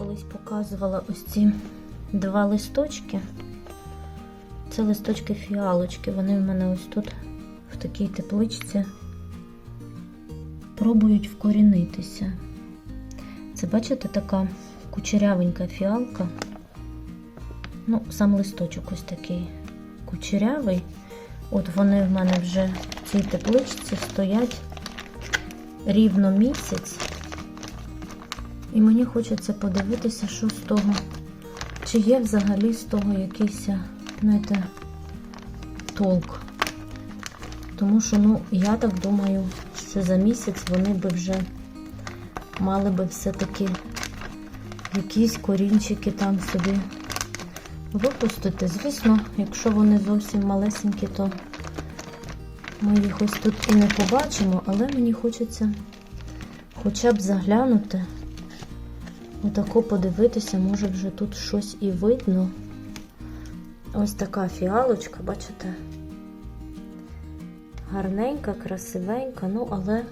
колись показувала ось ці два листочки. Це листочки фіалочки. Вони в мене ось тут в такій тепличці пробують вкорінитися. Це, бачите, така кучерявенька фіалка. Ну, сам листочок ось такий кучерявий. От вони в мене вже в цій тепличці стоять рівно місяць. І мені хочеться подивитися, що з того, чи є взагалі з того якийсь, знаєте, толк. Тому що, ну, я так думаю, що за місяць вони би вже мали би все-таки якісь корінчики там собі випустити. Звісно, якщо вони зовсім малесенькі, то ми їх ось тут і не побачимо, але мені хочеться хоча б заглянути. Отако подивитися, може вже тут щось і видно. Ось така фіалочка, бачите? Гарненька, красивенька, ну, але,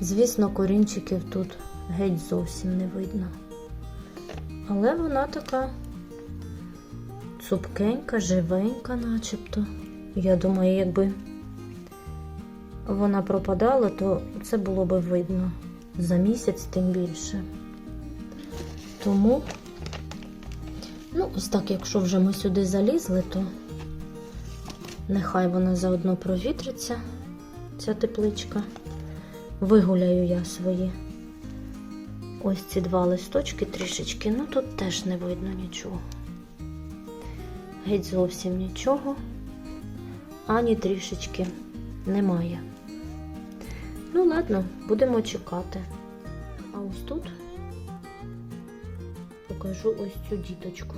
звісно, корінчиків тут геть зовсім не видно. Але вона така цупкенька, живенька, начебто. Я думаю, якби вона пропадала, то це було би видно за місяць, тим більше. Тому, ну, ось так, якщо вже ми сюди залізли, то нехай вона заодно провітриться, ця тепличка. Вигуляю я свої ось ці два листочки трішечки, ну тут теж не видно нічого. Геть зовсім нічого, ані трішечки немає. Ну, ладно, будемо чекати. А ось тут покажу ось цю діточку,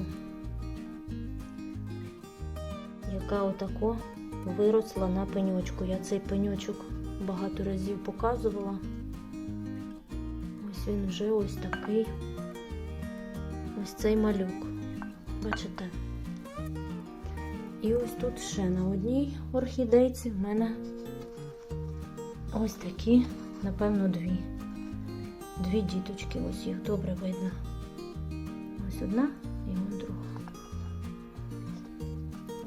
яка отако виросла на пеньочку. Я цей пеньочок багато разів показувала. Ось він вже ось такий. Ось цей малюк. Бачите? І ось тут ще на одній орхідейці в мене ось такі, напевно, дві. Дві діточки, ось їх добре видно. Ось одна і ось друга.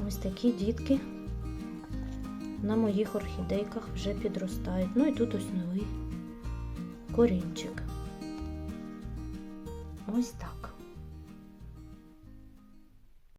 Ось такі дітки на моїх орхідейках вже підростають. Ну і тут ось новий корінчик. Ось так.